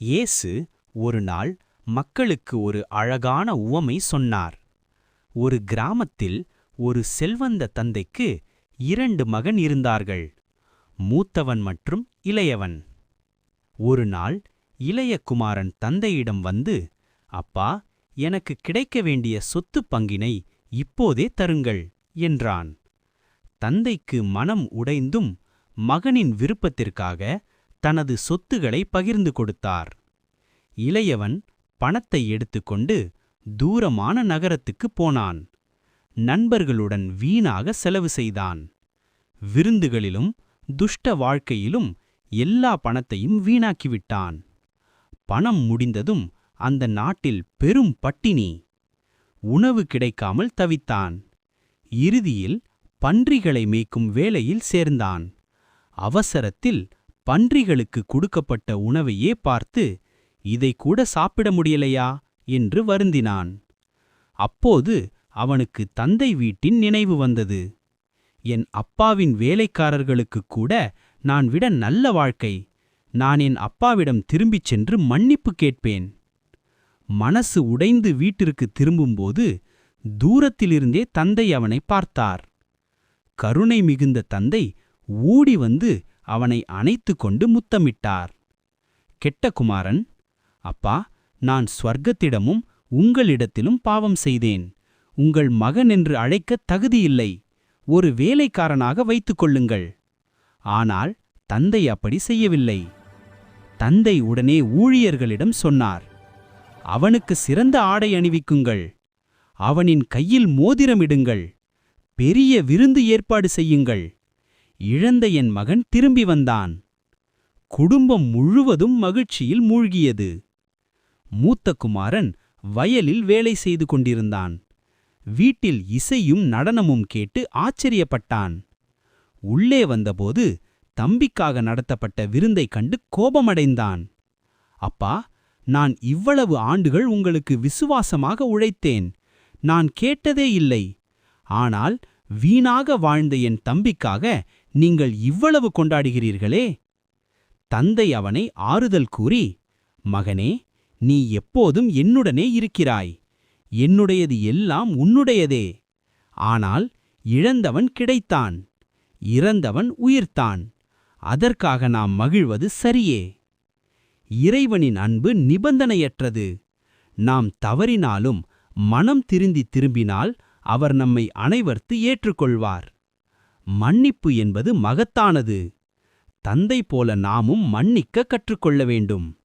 இயேசு ஒரு நாள் மக்களுக்கு ஒரு அழகான உவமை சொன்னார். ஒரு கிராமத்தில் ஒரு செல்வந்த தந்தைக்கு இரண்டு மகன் இருந்தார்கள் மூத்தவன் மற்றும் இளையவன். ஒரு நாள் இளைய குமாரன் தந்தையிடம் வந்து அப்பா எனக்கு கிடைக்க வேண்டிய சொத்துப் பங்கினை இப்போதே தருங்கள் என்றான். தந்தைக்கு மனம் உடைந்தும் மகனின் விருப்பத்திற்காக தனது சொத்துகளை பகிர்ந்து கொடுத்தார். இளையவன் பணத்தை எடுத்துக்கொண்டு தூரமான நகரத்துக்குப் போனான். நண்பர்களுடன் வீணாக செலவு செய்தான். விருந்துகளிலும் துஷ்ட வாழ்க்கையிலும் எல்லா பணத்தையும் வீணாக்கிவிட்டான். பணம் முடிந்ததும் அந்த நாட்டில் பெரும் பட்டினி. உணவு கிடைக்காமல் தவித்தான். இறுதியில் பன்றிகளை மேய்க்கும் வேலையில் சேர்ந்தான். அவசரத்தில் பன்றிகளுக்கு கொடுக்கப்பட்ட உணவையே பார்த்து இதை கூட சாப்பிட முடியலையா என்று வருந்தினான். அப்போது அவனுக்கு தந்தை வீட்டின் நினைவு வந்தது. என் அப்பாவின் வேலைக்காரர்களுக்குக் கூட நான் விட நல்ல வாழ்க்கை. நான் என் அப்பாவிடம் திரும்பிச் சென்று மன்னிப்பு கேட்பேன் மனசு உடைந்து வீட்டிற்கு திரும்பும்போது தூரத்திலிருந்தே தந்தை அவனை பார்த்தார். கருணை மிகுந்த தந்தை ஊடி வந்து அவனை அணைத்து கொண்டு முத்தமிட்டார். கெட்ட குமாரன் அப்பா நான் ஸ்வர்க்கத்திடமும் உங்களிடத்திலும் பாவம் செய்தேன். உங்கள் மகன் என்று அழைக்க தகுதியில்லை. ஒரு வேலைக்காரனாக வைத்துக் கொள்ளுங்கள். ஆனால் தந்தை அப்படி செய்யவில்லை. தந்தை உடனே ஊழியர்களிடம் சொன்னார் அவனுக்கு சிறந்த ஆடை அணிவிக்குங்கள். அவனின் கையில் மோதிரமிடுங்கள். பெரிய விருந்து ஏற்பாடு செய்யுங்கள். இழந்த என் மகன் திரும்பி வந்தான். குடும்பம் முழுவதும் மகிழ்ச்சியில் மூழ்கியது. மூத்த குமாரன் வயலில் வேலை செய்து கொண்டிருந்தான். வீட்டில் இசையும் நடனமும் கேட்டு ஆச்சரியப்பட்டான். உள்ளே வந்தபோது தம்பிக்காக நடத்தப்பட்ட விருந்தைக் கண்டு கோபமடைந்தான். அப்பா நான் இவ்வளவு ஆண்டுகள் உங்களுக்கு விசுவாசமாக உழைத்தேன். நான் கேட்டதே இல்லை. ஆனால் வீணாக வாழ்ந்த என் தம்பிக்காக நீங்கள் இவ்வளவு கொண்டாடுகிறீர்களே? தந்தை அவனை ஆறுதல் கூறி மகனே நீ எப்போதும் என்னுடனே இருக்கிறாய். என்னுடையது எல்லாம் உன்னுடையதே. ஆனால் இழந்தவன் கிடைத்தான். இறந்தவன் உயிர்த்தான். அதற்காக நாம் மகிழ்வது சரியே. இறைவனின் அன்பு நிபந்தனையற்றது. நாம் தவறினாலும் மனம் திருந்தி திரும்பினால் அவர் நம்மை அனைவர்த்து ஏற்றுக்கொள்வார். மன்னிப்பு என்பது மகத்தானது. தந்தை போல நாமும் மன்னிக்க கற்றுக்கொள்ள வேண்டும்.